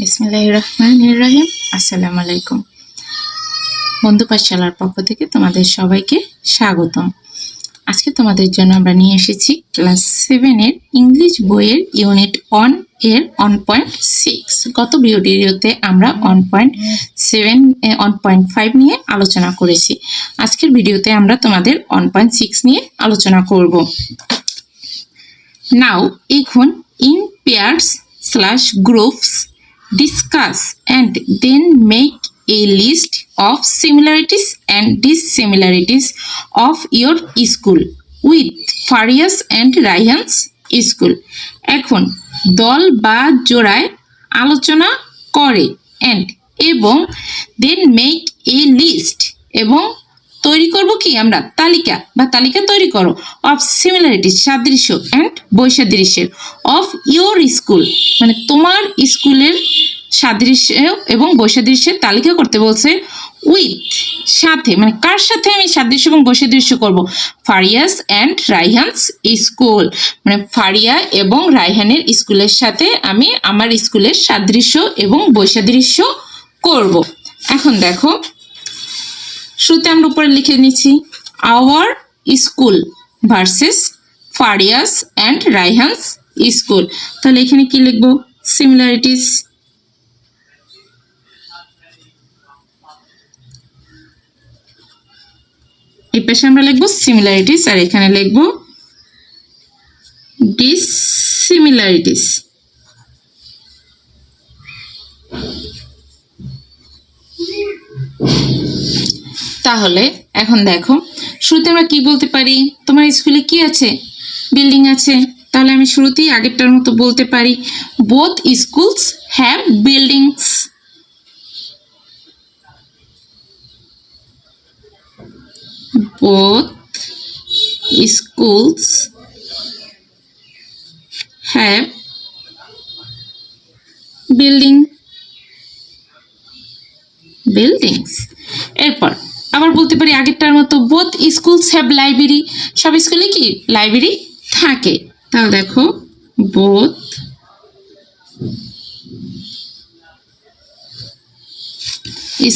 বিসমিল্লাহ রহমান রহিম আসসালামু আলাইকুম বন্ধু পাঠশালার পক্ষ থেকে তোমাদের সবাইকে স্বাগতম। আজকে তোমাদের জন্য আমরা নিয়ে এসেছি ক্লাস সেভেনের ইংলিশ বইয়ের ইউনিট ওয়ানের ওয়ান পয়েন্ট সিক্স। গত ভিডিওতে আমরা one point seven one point five নিয়ে আলোচনা করেছি। আজকের ভিডিওতে আমরা তোমাদের ওয়ান পয়েন্ট সিক্স নিয়ে আলোচনা করব। নাও এখন in pairs slash groups discuss and then make a list of similarities and dissimilarities of your school with Farias and Rayhan's school এখন দল বা জোড়ায় আলোচনা করে and এবং দেন মেক এ লিস্ট এবং তৈরি করব কি আমরা? তালিকা বা তালিকা তৈরি করো অফ সিমিলারিটি সাদৃশ্য অ্যান্ড বৈসাদৃশ্যের। অফ ইওর স্কুল মানে তোমার স্কুলের সাদৃশ্য এবং বৈসাদৃশ্যের তালিকা করতে বলছে উইথ সাথে মানে কার সাথে আমি সাদৃশ্য এবং বৈসাদৃশ্য করব? ফারিয়াস অ্যান্ড রাইহানস স্কুল মানে ফারিয়া এবং রাইহানের স্কুলের সাথে আমি আমার স্কুলের সাদৃশ্য এবং বৈসাদৃশ্য করব। এখন দেখো শুরুতে আমরা উপরে লিখে নিচ্ছি our school versus Faria's and Raihan's school তাহলে এখানে কি লিখব? সিমিলারিটিস এই আমরা লিখব সিমিলারিটিস আর এখানে লিখব ডিসিমিলারিটিস তাহলে, এখন দেখো, শুরুতে আমরা কি বলতে পারি? তোমার স্কুলে কি আছে? বিল্ডিং আছে। তাহলে আমি শুরুতেই আগেরটার মতো বলতে পারি। Both schools have buildings both schools have building buildings. এরপর আবার বলতে পারি আগেরটার মতো বোথ স্কুলস হ্যাভ লাইব্রেরি সব স্কুলে কি লাইব্রেরি থাকে। তাহলে দেখো বোথ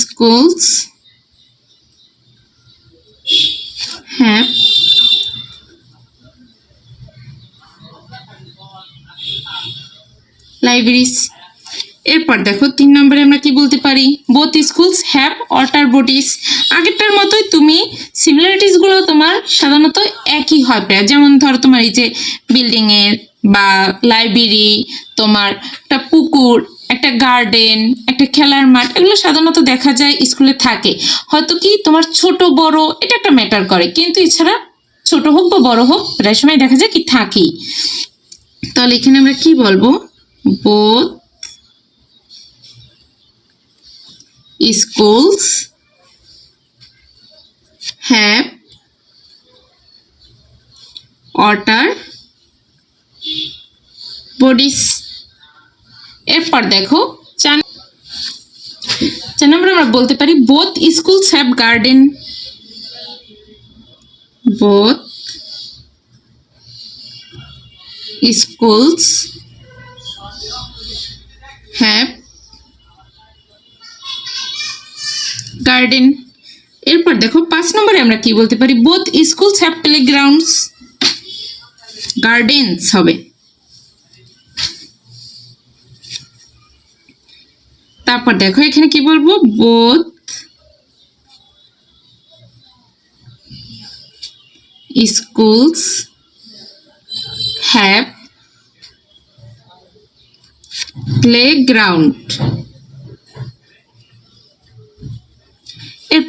স্কুলস হ্যাভ লাইব্রেরিজ এরপর দেখো তিন নম্বরে আমরা কি বলতে পারি? Both schools have water bodies আগেরটার মতোই তুমি সিমিলারিটিসগুলো তোমার সাধারণত একই প্রায় যেমন ধরো তোমার এই যে বিল্ডিংয়ের বা লাইব্রেরি তোমার একটা পুকুর, একটা গার্ডেন একটা খেলার মাঠ, এগুলো সাধারণত দেখা যায় স্কুলে থাকে। হয়তো কি তোমার ছোট, বড়, এটা একটা ম্যাটার করে। কিন্তু এছাড়া ছোট হোক বা বড় হোক, প্রায় সময় দেখা যায় কি থাকেই। তাহলে এখানে আমরা কি বলব? Both schools have water bodies. এরপর দেখো, চার চার নম্বর আমরা বলতে পারি both schools have garden both schools have garden এরপর দেখো, পাঁচ নম্বরে আমরা কি বলতে পারি? Both schools have play grounds gardens হবে। তারপর দেখো, এখানে কি বলব? বোথ স্কুলস হ্যাভ প্লে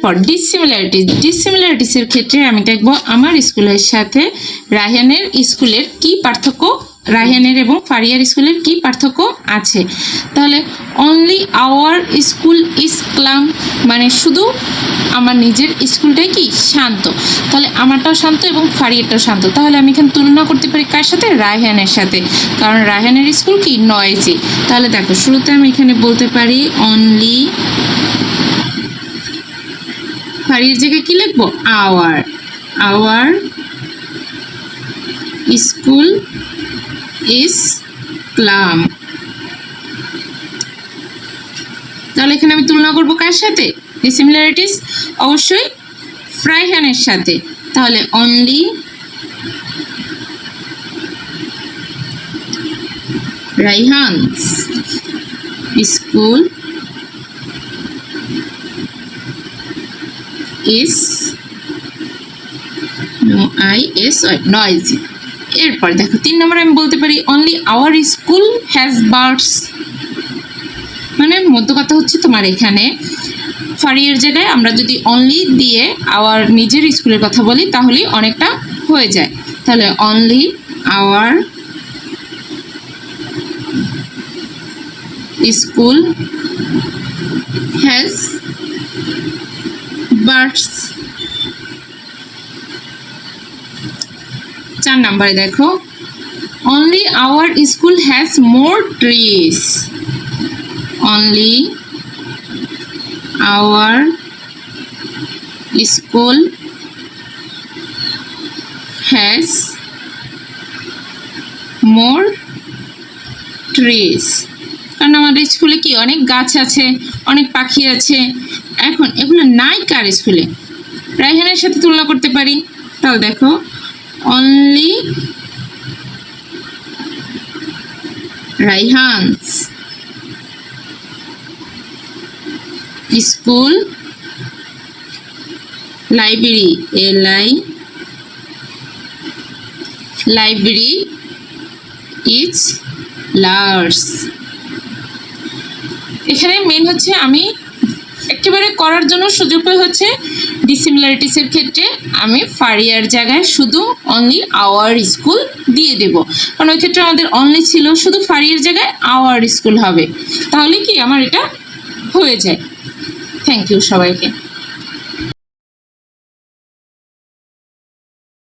এরপর ডিসিমিলারিটিস ডিসিমিলারিটিসের ক্ষেত্রে আমি দেখব আমার স্কুলের সাথে রায়হানের স্কুলের কি পার্থক্য রায়হানের এবং ফারিয়ার স্কুলের কি পার্থক্য আছে। তাহলে only our school is calm মানে শুধু আমার নিজের স্কুলটাই কি? শান্ত। তাহলে আমারটাও শান্ত এবং ফারিয়ারটাও শান্ত। তাহলে আমি এখানে তুলনা করতে পারি কার সাথে? রায়হানের সাথে। কারণ রায়হানের স্কুল কি? নয়জি তাহলে দেখো, শুরুতে আমি এখানে বলতে পারি অনলি ফারির জায়গায় কি লিখব? Our. Our school is calm তাহলে এখানে আমি তুলনা করব কার সাথে? ডিসিমিলারিটিস অবশ্যই ফ্রাইহানের সাথে। তাহলে only Raihan's school is no I S noisy এরপর দেখো, তিন নম্বরে আমি বলতে পারি only our school has birds মানে মধ্য কথা হচ্ছে তোমার এখানে ফারিয়ের জায়গায় আমরা যদি অনলি দিয়ে আওয়ার নিজের স্কুলের কথা বলি, তাহলে অনেকটা হয়ে যায়। তাহলে only our school has birds চার নম্বরে দেখো। Only our school has more trees only our school has more trees কারণ আমাদের স্কুলে কি অনেক গাছ আছে, অনেক পাখি আছে। এখন এগুলো নাই কার স্কুলে? রাইহানের সাথে তুলনা করতে পারি। তাহলে দেখো only Raihan's school library L I library is large. এখানে মেন হচ্ছে আমি একেবারে করার জন্য সুযোগ হচ্ছে ডিসিমিলারিটিসের ক্ষেত্রে আমি ফারিয়ার জায়গায় শুধু অনলি আওয়ার স্কুল দিয়ে দেব। কারণ ওই ক্ষেত্রে আমাদের অনলি ছিল শুধু ফারিয়ার জায়গায় আওয়ার স্কুল হবে। তাহলে কি আমার এটা হয়ে যায়। থ্যাংক ইউ সবাইকে।